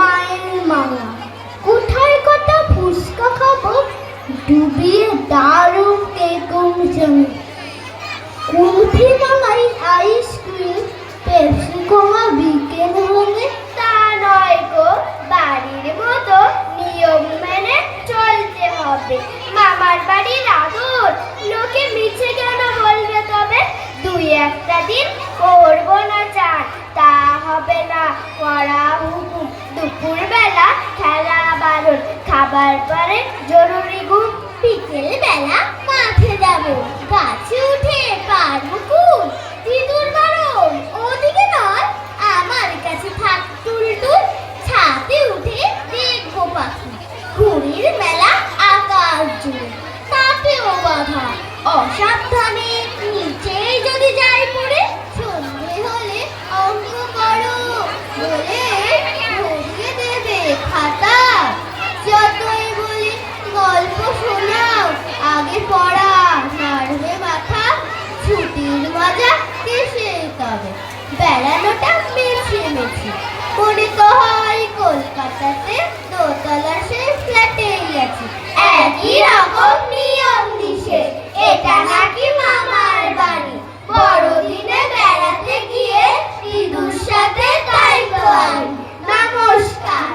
মায়ের মায়া কোথায় কটা ফুচকা খাব? ডুবিয়ে দারুণ বেগম জমি kulfi malai ice cream, Pepsi কমা বিকেল হলে তা নয় গো, বাড়ির মতো নিয়ম মেনে চলতে হবে। মামার বাড়ির আদর, লোকে মিছে কেন বলবে তবে? দুই একটা দিন হবে না করা হুকুম দুপুর বেলা খেলা বারণ। খাবার পরে জরুরি ঘুম বিকেল বেলা বেড়ানোটা মেছে মেছে